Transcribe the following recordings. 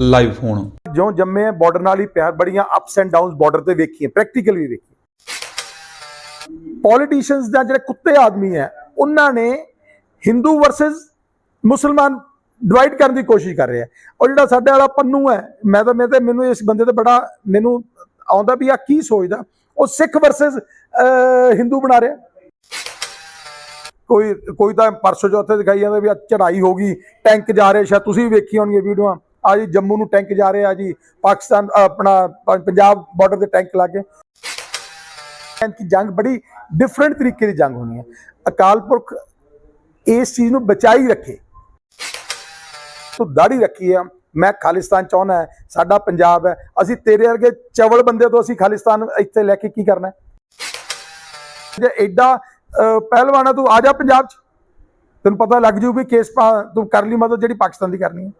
Live phone ਜਿਉਂ ਜੰਮੇ border ਨਾਲ ਹੀ ਪਿਆਰ ਬੜੀਆਂ ਅਪਸ ਐਂਡ ਡਾਊਨਸ ਬਾਰਡਰ ਤੇ ਵੇਖੀਆਂ ਪ੍ਰੈਕਟੀਕਲ ਵੀ ਵੇਖੀ ਪੋਲੀਟੀਸ਼ੀਅਨਸ ਦਾ ਜਿਹੜੇ ਕੁੱਤੇ ਆਦਮੀ ਹੈ ਉਹਨਾਂ ਨੇ ਹਿੰਦੂ ਵਰਸਸ ਮੁਸਲਮਾਨ ਡਿਵਾਈਡ ਕਰਨ ਦੀ ਕੋਸ਼ਿਸ਼ ਕਰ ਰਿਹਾ ਔਰ ਜਿਹੜਾ ਸਾਡੇ ਵਾਲਾ ਪੰਨੂ ਹੈ ਮੈਂ ਤਾਂ ਮੈਂ ਤਾਂ ਮੈਨੂੰ ਇਸ ਬੰਦੇ ਤੇ ਬੜਾ ਮੈਨੂੰ ਆਉਂਦਾ ਵੀ ਆ, ਕੀ ਸੋਚਦਾ? ਉਹ ਸਿੱਖ ਵਰਸਸ ਹਿੰਦੂ ਬਣਾ ਰਿਹਾ। ਕੋਈ ਕੋਈ ਤਾਂ ਪਰਸੋਂ ਚੌਥੇ ਦਿਖਾਈ ਜਾਂਦਾ ਵੀ ਚੜਾਈ ਹੋ ਗਈ ਟੈਂਕ ਜਾ ਰਹੇ ਸ਼ਾਇਦ ਤੁਸੀਂ ਵੀ ਵੇਖੀ ਹੋਣਗੀਆਂ ਵੀਡੀਓਆਂ। ਆ ਜੀ ਜੰਮੂ ਨੂੰ ਟੈਂਕ ਜਾ ਰਹੇ ਆ ਜੀ ਪਾਕਿਸਤਾਨ ਆਪਣਾ ਪੰਜਾਬ ਬਾਰਡਰ ਤੇ ਟੈਂਕ ਲਾ ਕੇ। ਕਿ ਜੰਗ ਬੜੀ ਡਿਫਰੈਂਟ ਤਰੀਕੇ ਦੀ ਜੰਗ ਹੋਣੀ ਹੈ। ਅਕਾਲ ਪੁਰਖ ਇਸ ਚੀਜ਼ ਨੂੰ ਬਚਾਈ ਰੱਖੇ। ਤੂੰ ਦਾੜੀ ਰੱਖੀ ਆ ਮੈਂ ਖਾਲਿਸਤਾਨ ਚਾਹੁੰਦਾ ਸਾਡਾ ਪੰਜਾਬ ਹੈ ਅਸੀਂ ਤੇਰੇ ਵਰਗੇ ਚਵਲ ਬੰਦੇ ਤੋਂ ਅਸੀਂ ਖਾਲਿਸਤਾਨ ਇੱਥੇ ਲੈ ਕੇ ਕੀ ਕਰਨਾ ਹੈ? ਜੇ ਐਡਾ ਅਹ, ਤੂੰ ਆ ਜਾ ਪੰਜਾਬ ਚ। ਤੈਨੂੰ ਪਤਾ ਲੱਗ ਜੂ ਵੀ ਕੇਸ ਪਾ ਤੂੰ ਕਰ ਲਈ ਮਦਦ ਜਿਹੜੀ ਪਾਕਿਸਤਾਨ ਦੀ ਕਰਨੀ ਹੈ।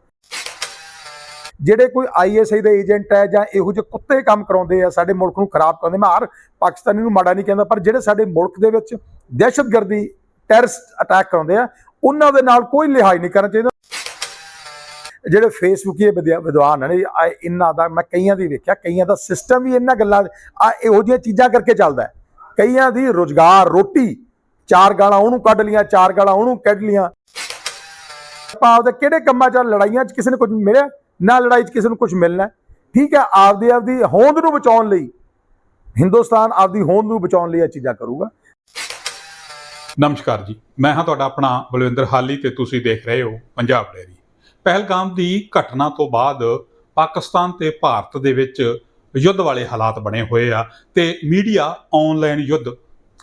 ਜਿਹੜੇ ਕੋਈ ਆਈਐਸਆਈ ਦੇ ਏਜੰਟ ਹੈ ਜਾਂ ਇਹੋ ਜਿਹੇ ਕੁੱਤੇ ਕੰਮ ਕਰਾਉਂਦੇ ਆ, ਸਾਡੇ ਮੁਲਕ ਨੂੰ ਖਰਾਬ ਕਰਾਉਂਦੇ ਮੈਂ ਹਰ ਪਾਕਿਸਤਾਨੀ ਨੂੰ ਮਾੜਾ ਨਹੀਂ ਕਹਿੰਦਾ, ਪਰ ਜਿਹੜੇ ਸਾਡੇ ਮੁਲਕ ਦੇ ਵਿੱਚ ਦਹਿਸ਼ਤਗਰਦੀ ਟੈਰਰਿਸਟ ਅਟੈਕ ਕਰਾਉਂਦੇ ਆ, ਉਹਨਾਂ ਦੇ ਨਾਲ ਕੋਈ ਲਿਹਾਜ਼ ਨਹੀਂ ਕਰਨਾ ਚਾਹੀਦਾ। ਜਿਹੜੇ ਫੇਸਬੁੱਕੀ ਵਿਦਵਾਨ ਨੇ, ਆ ਇਹਨਾਂ ਦਾ, ਮੈਂ ਕਈਆਂ ਦੀ ਵੇਖਿਆ, ਕਈਆਂ ਦਾ ਸਿਸਟਮ ਵੀ ਇਹਨਾਂ ਗੱਲਾਂ, ਆ ਇਹੋ ਜਿਹੀਆਂ ਚੀਜ਼ਾਂ ਕਰਕੇ ਚੱਲਦਾ ਕਈਆਂ ਦੀ ਰੋਜ਼ਗਾਰ, ਰੋਟੀ, ਚਾਰ ਗਾਲਾਂ ਉਹਨੂੰ ਕੱਢ ਲੀਆਂ, ਚਾਰ ਗਾਲਾਂ ਉਹਨੂੰ ਕੱਢ ਲੀਆਂ। ਭਾਵ ਦੇ ਕਿਹੜੇ ਕੰਮਾਂ 'ਚ ਲੜਾਈਆਂ 'ਚ ਕਿਸੇ ਨੂੰ ਕੁਝ ਮਿਲਿਆ? ਨਾ ਲੜਾਈ 'ਚ ਕਿਸੇ ਨੂੰ ਕੁਝ ਮਿਲਣਾ ਠੀਕ ਹੈ, ਆਪਦੀ ਆਪਦੀ ਹੋਂਦ ਨੂੰ ਬਚਾਉਣ ਲਈ, ਹਿੰਦੁਸਤਾਨ ਆਪਦੀ ਹੋਂਦ ਨੂੰ ਬਚਾਉਣ ਲਈ ਇਹ ਚੀਜ਼ਾਂ ਕਰੂਗਾ। ਨਮਸਕਾਰ ਜੀ, ਮੈਂ ਹਾਂ ਤੁਹਾਡਾ ਆਪਣਾ ਬਲਵਿੰਦਰ ਹਾਲੀ ਤੇ ਤੁਸੀਂ ਦੇਖ ਰਹੇ ਹੋ ਪੰਜਾਬ ਡੈਰੀ ਪਹਿਲਗਾਮ ਦੀ ਘਟਨਾ ਤੋਂ ਬਾਅਦ ਪਾਕਿਸਤਾਨ ਤੇ ਭਾਰਤ ਦੇ ਵਿੱਚ ਯੁੱਧ ਵਾਲੇ ਹਾਲਾਤ ਬਣੇ ਹੋਏ ਆ ਤੇ ਮੀਡੀਆ ਆਨਲਾਈਨ ਯੁੱਧ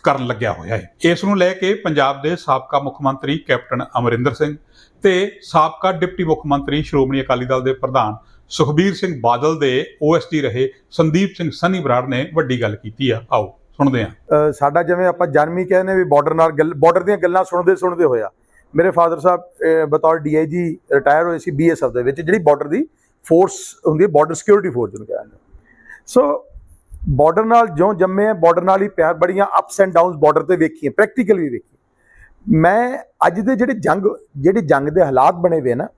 ਕਰਨ ਲੱਗਿਆ ਹੋਇਆ ਹੈ। ਇਸ ਨੂੰ ਲੈ ਕੇ ਪੰਜਾਬ ਦੇ ਸਾਬਕਾ ਮੁੱਖ ਮੰਤਰੀ ਕੈਪਟਨ ਅਮਰਿੰਦਰ ਸਿੰਘ ਤੇ ਸਾਬਕਾ ਡਿਪਟੀ ਮੁੱਖ ਮੰਤਰੀ ਸ਼੍ਰੋਮਣੀ ਅਕਾਲੀ ਦਲ ਦੇ ਪ੍ਰਧਾਨ ਸੁਖਬੀਰ ਸਿੰਘ ਬਾਦਲ ਦੇ ਓਐਸਡੀ ਰਹੇ ਸੰਦੀਪ ਸਿੰਘ ਸੰਨੀ ਬਰਾੜ ਨੇ ਵੱਡੀ ਗੱਲ ਕੀਤੀ ਆ। ਆਓ, ਸੁਣਦੇ ਹਾਂ। ਸਾਡਾ ਜਿਵੇਂ ਆਪਾਂ ਜਨਮੀ ਕਹਿੰਦੇ ਵੀ ਬਾਰਡਰ ਨਾਲ ਗੱਲ ਬਾਰਡਰ ਦੀਆਂ ਗੱਲਾਂ ਸੁਣਦੇ ਸੁਣਦੇ ਹੋਇਆ। ਮੇਰੇ ਫਾਦਰ ਸਾਹਿਬ ਅਹ ਬਤੌਰ ਡੀਆਈਜੀ ਰਿਟਾਇਰ ਹੋਏ ਸੀ ਬੀਐਸਐਫ ਦੇ ਵਿੱਚ, ਜਿਹੜੀ ਬਾਰਡਰ ਦੀ ਫੋਰਸ ਹੁੰਦੀ ਹੈ ਬਾਰਡਰ ਸਿਕਿਉਰਿਟੀ ਫੋਰਸ ਨੂੰ ਕਹਿੰਦੇ ਸੋ ਬਾਰਡਰ ਨਾਲ ਜਿਉਂ ਜੰਮੇ ਆ ਬਾਰਡਰ ਨਾਲ ਹੀ ਪਿਆਰ ਬੜੀਆਂ ਅਪਸ ਐਂਡ ਡਾਊਨਸ ਬਾਰਡਰ ਤੇ ਵੇਖੀਆਂ ਪ੍ਰੈਕਟੀਕਲ ਵੀ ਵੇਖੀ ਮੈਂ ਅੱਜ ਦੇ ਜਿਹੜੇ ਜੰਗ ਜਿਹੜੇ ਜੰਗ ਦੇ ਹਾਲਾਤ ਬਣੇ ਹੋਏ ਨਾ,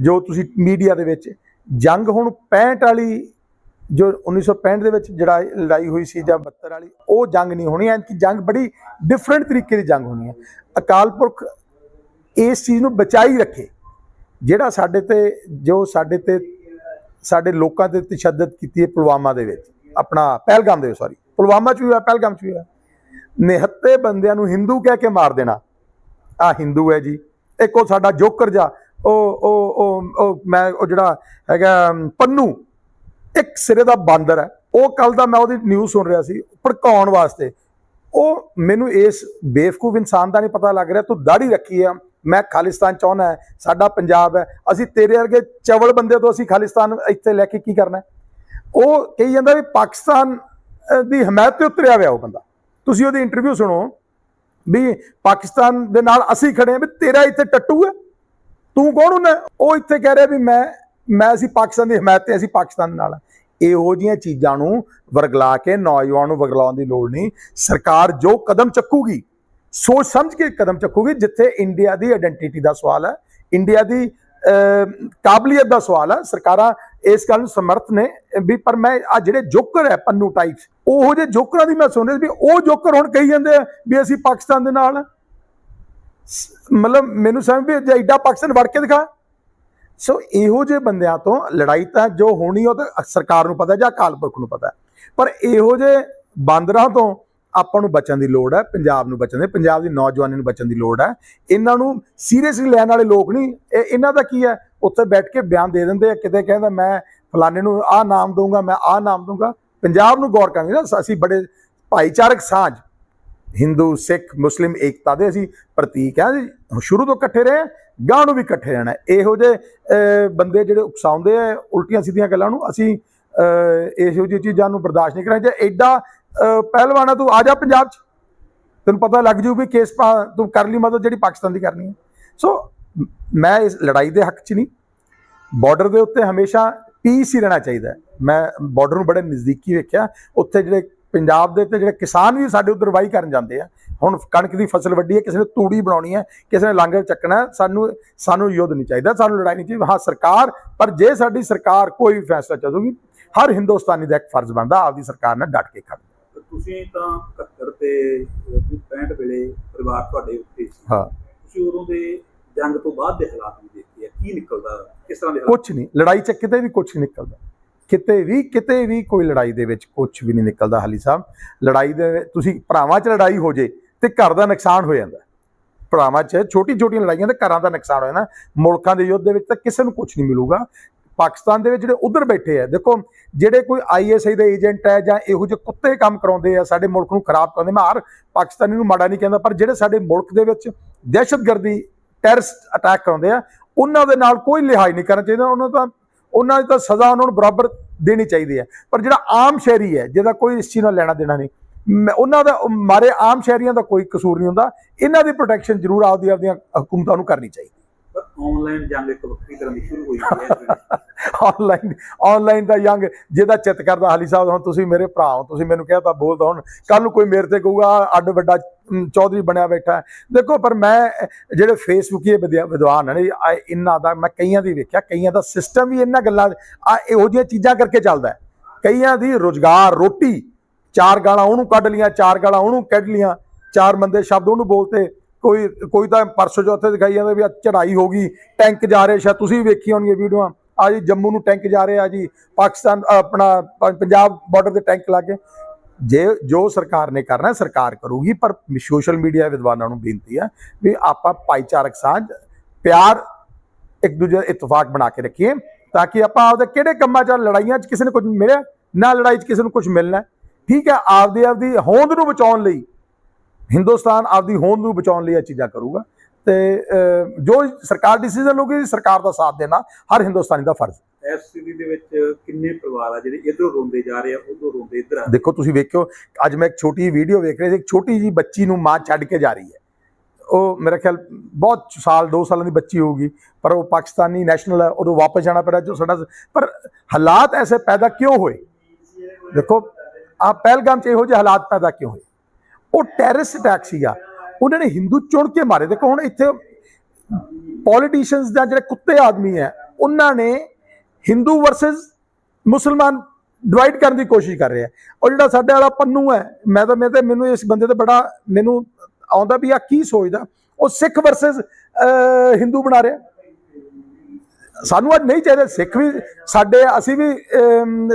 ਜੋ ਤੁਸੀਂ ਮੀਡੀਆ ਦੇ ਵਿੱਚ, ਜੰਗ ਹੁਣ 65 ਵਾਲੀ, ਜੋ 1965 ਦੇ ਵਿੱਚ ਜਿਹੜਾ ਲੜਾਈ ਹੋਈ ਸੀ ਜਾਂ 72 ਵਾਲੀ, ਉਹ ਜੰਗ ਨਹੀਂ ਹੋਣੀ ਐ ਕਿ ਜੰਗ ਬੜੀ ਡਿਫਰੈਂਟ ਤਰੀਕੇ ਦੀ ਜੰਗ ਹੋਣੀ ਹੈ ਅਕਾਲ ਪੁਰਖ ਇਸ ਚੀਜ਼ ਨੂੰ ਬਚਾਈ ਰੱਖੇ, ਜਿਹੜਾ ਸਾਡੇ ਤੇ, ਜੋ ਸਾਡੇ ਤੇ, ਸਾਡੇ ਲੋਕਾਂ ਤੇ ਤਸ਼ੱਦਦ ਕੀਤੀ ਹੈ ਪੁਲਵਾਮਾ ਦੇ ਵਿੱਚ। ਆਪਣਾ ਪਹਿਲਗਾਮ ਦੇ ਸੌਰੀ ਪੁਲਵਾਮਾ ਚ ਵੀ ਹੋਇਆ ਪਹਿਲਗਾਮ ਚ ਵੀ ਹੋਇਆ। ਨਿਹੱਤੇ ਬੰਦਿਆਂ ਨੂੰ ਹਿੰਦੂ ਕਹਿ ਕੇ ਮਾਰ ਦੇਣਾ। ਆ ਹਿੰਦੂ ਹੈ ਜੀ। ਇੱਕ ਉਹ ਸਾਡਾ ਜੋਕਰ ਜਾ ਉਹ ਉਹ ਉਹ ਮੈਂ ਉਹ ਜਿਹੜਾ ਹੈਗਾ ਅਮ, ਪੰਨੂ ਇੱਕ ਸਿਰੇ ਦਾ ਬਾਂਦਰ ਹੈ। ਉਹ ਕੱਲ ਦਾ ਮੈਂ ਉਹਦੀ ਨਿਊਜ਼ ਸੁਣ ਰਿਹਾ ਸੀ ਭੜਕਾਉਣ ਵਾਸਤੇ। ਉਹ ਮੈਨੂੰ ਇਸ ਬੇਵਕੂਫ ਇਨਸਾਨ ਦਾ ਨਹੀਂ ਪਤਾ ਲੱਗ ਰਿਹਾ ਤੂੰ ਦਾੜੀ ਰੱਖੀ ਹੈ ਮੈਂ ਖਾਲਿਸਤਾਨ ਚਾਹੁੰਦਾ ਸਾਡਾ ਪੰਜਾਬ ਹੈ। ਅਸੀਂ ਤੇਰੇ ਵਰਗੇ ਚਵਲ ਬੰਦੇ ਤੋਂ ਅਸੀਂ ਖਾਲਿਸਤਾਨ ਇੱਥੇ ਲੈ ਕੇ ਕੀ ਕਰਨਾ ਉਹ ਕਹੀ ਜਾਂਦਾ ਵੀ ਪਾਕਿਸਤਾਨ ਦੀ ਹਮਾਇਤ ਤੇ ਉਤਰਿਆ ਹੋਇਆ ਉਹ ਬੰਦਾ। ਤੁਸੀਂ ਉਹਦੀ ਇੰਟਰਵਿਊ ਸੁਣੋ, ਵੀ ਪਾਕਿਸਤਾਨ ਦੇ ਨਾਲ ਅਸੀਂ ਖੜੇ ਹਾਂ, ਵੀ ਤੇਰਾ ਇੱਥੇ ਟੱਟੂ ਹੈ, ਤੂੰ ਕੌਣ ਹੁੰਦਾ ਉਹ ਇੱਥੇ ਕਹਿ ਰਿਹਾ ਵੀ ਮੈਂ ਮੈਂ ਅਸੀਂ ਪਾਕਿਸਤਾਨ ਦੀ ਹਮਾਇਤ ਤੇ ਅਸੀਂ ਪਾਕਿਸਤਾਨ ਦੇ ਨਾਲ ਇਹੋ ਜੀਆਂ ਚੀਜ਼ਾਂ ਨੂੰ ਵਰਗਲਾ ਕੇ ਨੌਜਵਾਨ ਨੂੰ ਵਰਗਲਾਉਣ ਦੀ ਲੋੜ ਨਹੀਂ। ਸਰਕਾਰ ਜੋ ਕਦਮ ਚੱਕੂਗੀ, ਸੋਚ ਸਮਝ ਕੇ ਕਦਮ ਚੱਕੂਗੀ, ਜਿੱਥੇ ਇੰਡੀਆ ਦੀ ਆਇਡੈਂਟੀਟੀ ਦਾ ਸਵਾਲ ਹੈ ਇੰਡੀਆ ਦੀ ਕਾਬਲੀਅਤ ਦਾ ਸਵਾਲ ਹੈ, ਸਰਕਾਰਾਂ ਇਸ ਗੱਲ ਨੂੰ ਸਮਰਥ ਨੇ, ਵੀ ਪਰ ਮੈਂ ਆ ਜਿਹੜੇ ਜੋਕਰ ਹੈ ਪੰਨੂ ਟਾਈਪਸ ਉਹੋ ਜਿਹੇ ਜੋਕਰਾਂ ਦੀ ਮੈਂ ਸੁਣ ਰਿਹਾ ਵੀ ਉਹ ਜੋਕਰ ਹੁਣ ਕਹੀ ਜਾਂਦੇ ਆ ਵੀ ਅਸੀਂ ਪਾਕਿਸਤਾਨ ਦੇ ਨਾਲ। ਮਤਲਬ ਮੈਨੂੰ ਸਮਝ ਵੀ ਜੇ ਐਡਾ ਪਾਕਿਸਤਾਨ ਵੜ ਕੇ ਦਿਖਾ। ਸੋ ਇਹੋ ਜਿਹੇ ਬੰਦਿਆਂ ਤੋਂ ਲੜਾਈ ਤਾਂ ਜੋ ਹੋਣੀ ਉਹ ਤਾਂ ਸਰਕਾਰ ਨੂੰ ਪਤਾ ਜਾਂ ਅਕਾਲ ਪੁਰਖ ਨੂੰ ਪਤਾ। ਪਰ ਇਹੋ ਜਿਹੇ ਬਾਂਦਰਾਂ ਤੋਂ ਆਪਾਂ ਨੂੰ ਬਚਣ ਦੀ ਲੋੜ ਹੈ, ਪੰਜਾਬ ਨੂੰ ਬਚਣ ਦੀ, ਪੰਜਾਬ ਦੀ ਨੌਜਵਾਨੀ ਨੂੰ ਬਚਣ ਦੀ ਲੋੜ ਹੈ। ਇਹਨਾਂ ਨੂੰ ਸੀਰੀਅਸਲੀ ਲੈਣ ਵਾਲੇ ਲੋਕ ਨਹੀਂ, ਇਹ ਇਹਨਾਂ ਦਾ ਕੀ ਹੈ? ਉੱਥੇ ਬੈਠ ਕੇ ਬਿਆਨ ਦੇ ਦਿੰਦੇ ਆ, ਕਿਤੇ ਕਹਿੰਦਾ ਮੈਂ ਫਲਾਣੇ ਨੂੰ ਆਹ ਨਾਮ ਦਊਂਗਾ, ਮੈਂ ਆਹ ਨਾਮ ਦਊਂਗਾ। ਪੰਜਾਬ ਨੂੰ ਗੌਰ ਕਰਾਂਗੇ ਨਾ ਅਸੀਂ ਬੜੇ ਭਾਈਚਾਰਕ ਸਾਂਝ, ਹਿੰਦੂ, ਸਿੱਖ, ਮੁਸਲਿਮ, ਏਕਤਾ ਦੇ ਅਸੀਂ ਪ੍ਰਤੀਕ ਆ ਜੀ ਸ਼ੁਰੂ ਤੋਂ ਇਕੱਠੇ ਰਹੇ ਗਾਂ ਨੂੰ ਵੀ ਇਕੱਠੇ ਰਹਿਣਾ ਇਹੋ ਜਿਹੇ ਬੰਦੇ ਜਿਹੜੇ ਉਕਸਾਉਂਦੇ ਆ, ਉਲਟੀਆਂ ਸਿੱਧੀਆਂ ਗੱਲਾਂ ਨੂੰ ਅਸੀਂ ਇਹੋ ਜਿਹੀ ਚੀਜ਼ਾਂ ਨੂੰ ਬਰਦਾਸ਼ਤ ਨਹੀਂ ਕਰਾਂਗੇ। ਜੇ ਐਡਾ ਪਹਿਲਵਾਨਾ ਤੂੰ ਆ ਜਾ ਪੰਜਾਬ ਚ। ਤੈਨੂੰ ਪਤਾ ਲੱਗ ਜੂ ਵੀ ਕੇਸ ਪਾ ਤੂੰ ਕਰ ਲਈ ਮਦਦ ਜਿਹੜੀ ਪਾਕਿਸਤਾਨ ਦੀ ਕਰਨੀ ਹੈ। ਸੋ ਮੈਂ ਇਸ ਲੜਾਈ ਦੇ ਹੱਕ 'ਚ ਨਹੀਂ। ਬਾਰਡਰ ਦੇ ਉੱਤੇ ਹਮੇਸ਼ਾ ਪੀਸ ਹੀ ਰਹਿਣਾ ਚਾਹੀਦਾ ਮੈਂ ਬਾਰਡਰ ਨੂੰ ਬੜੇ ਨਜ਼ਦੀਕੀ ਵੇਖਿਆ। ਉੱਥੇ ਜਿਹੜੇ ਪੰਜਾਬ ਦੇ ਤੇ ਜਿਹੜੇ ਕਿਸਾਨ ਵੀ ਸਾਡੇ ਉਧਰ ਵਾਹੀ ਕਰਨ ਜਾਂਦੇ ਆ। ਹੁਣ ਕਣਕ ਦੀ ਫਸਲ ਵੱਡੀ ਹੈ, ਕਿਸੇ ਨੇ ਤੂੜੀ ਬਣਾਉਣੀ ਹੈ, ਕਿਸੇ ਨੇ ਲਾਂਗਰ ਚੱਕਣਾ ਸਾਨੂੰ ਸਾਨੂੰ ਯੁੱਧ ਨਹੀਂ ਚਾਹੀਦਾ, ਸਾਨੂੰ ਲੜਾਈ ਨਹੀਂ ਚਾਹੀਦੀ। ਹਾਂ, ਸਰਕਾਰ, ਪਰ ਜੇ ਸਾਡੀ ਸਰਕਾਰ ਕੋਈ ਵੀ ਫੈਸਲਾ ਚੱਲੂਗੀ, ਹਰ ਹਿੰਦੁਸਤਾਨੀ ਦਾ ਇੱਕ ਫਰਜ਼ ਬਣਦਾ, ਆਪਦੀ ਸਰਕਾਰ ਨਾਲ ਡਟ ਕੇ ਖੜਨਾ ਤੁਸੀਂ ਤਾਂ 71 ਤੇ 65 ਵੇਲੇ ਪਰਿਵਾਰ ਤੁਹਾਡੇ ਉੱਤੇ ਸੀ। ਹਾਂ। ਤੁਸੀਂ ਉਦੋਂ ਦੇ ਜੰਗ ਤੋਂ ਬਾਅਦ ਦੇ ਹਾਲਾਤ ਵੀ ਦੇਖੇ ਆ। ਕੀ ਨਿਕਲਦਾ? ਕਿਸ ਤਰ੍ਹਾਂ ਦੇ ਕੁਝ ਨਹੀਂ। ਲੜਾਈ 'ਚ ਕਿਤੇ ਵੀ ਕੁਝ ਨਹੀਂ ਨਿਕਲਦਾ। ਕਿਤੇ ਵੀ ਕਿਤੇ ਵੀ ਕੋਈ ਲੜਾਈ ਦੇ ਵਿੱਚ ਕੁਝ ਵੀ ਨਹੀਂ ਨਿਕਲਦਾ ਹਾਲੀ ਸਾਹਿਬ। ਲੜਾਈ ਦੇ ਤੁਸੀਂ ਭਰਾਵਾਂ 'ਚ ਲੜਾਈ ਹੋ ਜੇ ਤੇ ਘਰ ਦਾ ਨੁਕਸਾਨ ਹੋ ਜਾਂਦਾ। ਭਰਾਵਾਂ 'ਚ ਛੋਟੀ ਛੋਟੀਆਂ ਲੜਾਈਆਂ ਤੇ ਘਰਾਂ ਦਾ ਨੁਕਸਾਨ ਹੋ ਜਾਂਦਾ। ਮੁਲਕਾਂ ਦੇ ਯੁੱਧ ਦੇ ਵਿੱਚ ਤਾਂ ਕਿਸੇ ਨੂੰ ਕੁਝ ਨਹੀਂ ਮਿਲੂਗਾ। ਪਾਕਿਸਤਾਨ ਦੇ ਵਿੱਚ ਜਿਹੜੇ ਉਧਰ ਬੈਠੇ ਆ, ਦੇਖੋ, ਜਿਹੜੇ ਕੋਈ ਆਈਐਸਆਈ ਦੇ ਏਜੰਟ ਹੈ ਜਾਂ ਇਹੋ ਜਿਹੇ ਕੁੱਤੇ ਕੰਮ ਕਰਾਉਂਦੇ ਆ, ਸਾਡੇ ਮੁਲਕ ਨੂੰ ਖਰਾਬ ਕਰਾਉਂਦੇ ਮੈਂ ਹਰ ਪਾਕਿਸਤਾਨੀ ਨੂੰ ਮਾੜਾ ਨਹੀਂ ਕਹਿੰਦਾ, ਪਰ ਜਿਹੜੇ ਸਾਡੇ ਮੁਲਕ ਦੇ ਵਿੱਚ ਦਹਿਸ਼ਤਗਰਦੀ ਟੈਰਰਿਸਟ ਅਟੈਕ ਕਰਾਉਂਦੇ ਆ, ਉਹਨਾਂ ਦੇ ਨਾਲ ਕੋਈ ਲਿਹਾਜ਼ ਨਹੀਂ ਕਰਨਾ ਚਾਹੀਦਾ, ਉਹਨਾਂ ਦਾ ਉਹਨਾਂ ਦੀ ਤਾਂ ਸਜ਼ਾ ਉਹਨਾਂ ਨੂੰ ਬਰਾਬਰ ਦੇਣੀ ਚਾਹੀਦੀ ਹੈ ਪਰ ਜਿਹੜਾ ਆਮ ਸ਼ਹਿਰੀ ਹੈ ਜਿਹਦਾ ਕੋਈ ਇਸ ਚੀਜ਼ ਨਾਲ ਲੈਣਾ ਦੇਣਾ ਨਹੀਂ, ਮੈਂ- ਉਹਨਾਂ ਦਾ, ਮਾਰੇ ਆਮ ਸ਼ਹਿਰੀਆਂ ਦਾ ਕੋਈ ਕਸੂਰ ਨਹੀਂ ਹੁੰਦਾ, ਇਹਨਾਂ ਦੀ ਪ੍ਰੋਟੈਕਸ਼ਨ ਜ਼ਰੂਰ ਆਪਦੀ ਆਪਦੀਆਂ ਹਕੂਮਤਾਂ ਨੂੰ ਕਰਨੀ ਚਾਹੀਦੀ। ਪਰ ਆਨਲਾਈਨ ਜੰਗ ਇੱਕ ਵੱਖਰੀ ਤਰ੍ਹਾਂ ਦੀ ਸ਼ੁਰੂ ਹੋਈ ਹੈ ਆਨਲਾਈਨ ਆਨਲਾਈਨ ਦਾ ਯੰਗ ਜਿਹਦਾ ਚਿੱਤ ਕਰਦਾ, ਹਾਲੀ ਸਾਹਿਬ, ਹੁਣ ਤੁਸੀਂ ਮੇਰੇ ਭਰਾ ਹੋ, ਤੁਸੀਂ ਮੈਨੂੰ ਕਿਹਾ ਬੋਲਦਾ ਹੁਣ ਕੱਲ ਨੂੰ ਕੋਈ ਮੇਰੇ ਤੇ ਕਹੂਗਾ ਅੱਡ ਵੱਡਾ ਚੌਧਰੀ ਬਣਿਆ ਬੈਠਾ ਦੇਖੋ, ਪਰ ਮੈਂ, ਜਿਹੜੇ ਫੇਸਬੁੱਕੀ ਵਿਦਵਾਨ ਨੇ, ਆ ਇਹਨਾਂ ਦਾ ਮੈਂ ਕਈਆਂ ਦੀ ਵੇਖਿਆ, ਕਈਆਂ ਦਾ ਸਿਸਟਮ ਵੀ ਇਹਨਾਂ ਗੱਲਾਂ, ਆ, ਇਹੋ ਜਿਹੀਆਂ ਚੀਜ਼ਾਂ ਕਰਕੇ ਚੱਲਦਾ ਕਈਆਂ ਦੀ ਰੋਜ਼ਗਾਰ, ਰੋਟੀ, ਚਾਰ ਗਾਲਾਂ ਉਹਨੂੰ ਕੱਢ ਲੀਆਂ, ਚਾਰ ਗਾਲਾਂ ਉਹਨੂੰ ਕੱਢ ਲੀਆਂ, ਚਾਰ ਮੰਦੇ ਸ਼ਬਦ ਉਹਨੂੰ ਬੋਲਤੇ ਕੋਈ ਕੋਈ ਤਾਂ ਪਰਸੋਂ ਚੌਥੇ ਦਿਖਾਈ ਜਾਂਦਾ ਵੀ ਆਹ ਚੜਾਈ ਹੋ ਗਈ, ਟੈਂਕ ਜਾ ਰਹੇ ਸ਼ਾਇਦ ਤੁਸੀਂ ਵੀ ਵੇਖੀ ਹੋਣਗੀਆਂ ਵੀਡੀਓਆਂ। ਆ ਜੀ ਜੰਮੂ ਨੂੰ ਟੈਂਕ ਜਾ ਰਹੇ ਆ ਜੀ, ਪਾਕਿਸਤਾਨ ਆਪਣਾ ਪੰਜਾਬ ਬਾਰਡਰ ਤੇ ਟੈਂਕ ਲਾ ਕੇ। ਜੇ ਜੋ ਸਰਕਾਰ ਨੇ ਕਰਨਾ, ਸਰਕਾਰ ਕਰੂਗੀ, ਪਰ ਸੋਸ਼ਲ ਮੀਡੀਆ ਵਿਦਵਾਨਾਂ ਨੂੰ ਬੇਨਤੀ ਹੈ ਵੀ ਆਪਾਂ ਭਾਈਚਾਰਕ ਸਾਂਝ, ਪਿਆਰ, ਇੱਕ ਦੂਜੇ ਦਾ ਇਤਫਾਕ ਬਣਾ ਕੇ ਰੱਖੀਏ, ਤਾਂ ਕਿ ਆਪਾਂ ਆਪਦੇ ਕਿਹੜੇ ਕੰਮਾਂ 'ਚ ਲੜਾਈਆਂ 'ਚ ਕਿਸੇ ਨੂੰ ਕੁਝ ਮਿਲਿਆ, ਨਾ ਲੜਾਈ 'ਚ ਕਿਸੇ ਨੂੰ ਕੁਝ ਮਿਲਣਾ। ਠੀਕ ਹੈ ਆਪਦੇ ਆਪਦੀ ਹੋਂਦ ਨੂੰ ਬਚਾਉਣ ਲਈ ਹਿੰਦੁਸਤਾਨ ਆਪਦੀ ਹੋਂਦ ਨੂੰ ਬਚਾਉਣ ਲਈ ਇਹ ਚੀਜ਼ਾਂ ਕਰੂਗਾ। ਤੇ ਜੋ ਸਰਕਾਰ ਡਿਸੀਜਨ ਲਊਗੀ ਸਰਕਾਰ ਦਾ ਸਾਥ ਦੇਣਾ ਹਰ ਹਿੰਦੁਸਤਾਨੀ ਦਾ ਫਰਜ਼। ਹੈ। ਇਸ ਸਥਿਤੀ ਦੇ ਵਿੱਚ ਕਿੰਨੇ ਪਰਿਵਾਰ ਆ ਜਿਹੜੇ ਇਧਰੋਂ ਰੋਂਦੇ ਜਾ ਰਹੇ ਆ ਉਧਰੋਂ ਰੋਂਦੇ ਇਧਰ ਆ ਦੇਖੋ ਤੁਸੀਂ ਵੇਖਿਓ ਅੱਜ ਮੈਂ ਇੱਕ ਛੋਟੀ ਵੀਡੀਓ ਵੇਖ ਰਿਹਾ ਸੀ ਇੱਕ ਛੋਟੀ ਜੀ ਬੱਚੀ ਨੂੰ ਮਾਂ ਛੱਡ ਕੇ ਜਾ ਰਹੀ ਹੈ। ਉਹ ਮੇਰਾ ਖਿਆਲ ਬਹੁਤ ਸਾਲ 2 ਸਾਲਾਂ ਦੀ ਬੱਚੀ ਹੋਊਗੀ ਪਰ ਉਹ ਪਾਕਿਸਤਾਨੀ ਨੈਸ਼ਨਲ ਹੈ ਉਹਨੂੰ ਵਾਪਸ ਜਾਣਾ ਪਿਆ ਜੋ ਸਾਡਾ ਪਰ ਹਾਲਾਤ ਐਸੇ ਪੈਦਾ ਕਿਉਂ ਹੋਏ? ਦੇਖੋ ਆ ਪਹਿਲਗਾਮ ਚ ਇਹੋ ਜਿਹੇ ਹਾਲਾਤ ਪੈਦਾ ਕਿਉਂ ਹੋਏ? ਉਹ ਟੈਰਰਿਸਟ ਅਟੈਕ ਸੀਗਾ। ਉਹਨਾਂ ਨੇ ਹਿੰਦੂ ਚੁਣ ਕੇ ਮਾਰੇ। ਦੇਖੋ ਹੁਣ ਇੱਥੇ ਪੋਲੀਟੀਸ਼ੀਅਨਸ ਦਾ ਜਿਹੜੇ ਕੁੱਤੇ ਆਦਮੀ ਹੈ, ਉਹਨਾਂ ਨੇ ਹਿੰਦੂ ਵਰਸਸ ਮੁਸਲਮਾਨ ਡਿਵਾਈਡ ਕਰਨ ਦੀ ਕੋਸ਼ਿਸ਼ ਕਰ ਰਿਹਾ ਉਹ ਜਿਹੜਾ ਸਾਡੇ ਵਾਲਾ ਪੰਨੂ ਹੈ, ਮੈਂ ਤਾਂ ਮੈਂ ਤਾਂ ਮੈਨੂੰ ਇਸ ਬੰਦੇ ਤੇ ਬੜਾ ਮੈਨੂੰ ਆਉਂਦਾ ਵੀ ਆ ਕੀ ਸੋਚਦਾ। ਉਹ ਸਿੱਖ ਵਰਸਸ ਹਿੰਦੂ ਬਣਾ ਰਿਹਾ। ਸਾਨੂੰ ਅੱਜ ਨਹੀਂ ਚਾਹੀਦਾ, ਸਿੱਖ ਵੀ ਸਾਡੇ, ਅਸੀਂ ਵੀ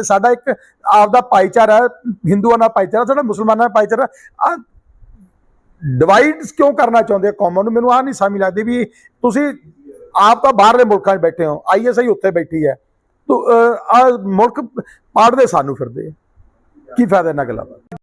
ਸਾਡਾ ਇੱਕ ਆਪਦਾ ਭਾਈਚਾਰਾ ਹਿੰਦੂਆਂ ਦਾ ਭਾਈਚਾਰਾ, ਸਾਡਾ ਮੁਸਲਮਾਨਾਂ ਦਾ ਭਾਈਚਾਰਾ। ਆ ਡਿਵਾਈਡ ਕਿਉਂ ਕਰਨਾ ਚਾਹੁੰਦੇ ਆ ਕੌਮਾਂ ਨੂੰ? ਮੈਨੂੰ ਆ ਨਹੀਂ ਸਮਝ ਲੱਗਦੀ ਵੀ ਤੁਸੀਂ ਆਪ ਤਾਂ ਬਾਹਰਲੇ ਮੁਲਕਾਂ 'ਚ ਬੈਠੇ ਹੋ ਆਈਐਸਆਈ ਉੱਥੇ ਬੈਠੀ ਹੈ। ਤੋ ਆ ਮੁਲਕ ਪਾੜਦੇ ਸਾਨੂੰ ਫਿਰਦੇ ਆ। ਕੀ ਫਾਇਦਾ ਇਹਨਾਂ ਗੱਲਾਂ ਦਾ?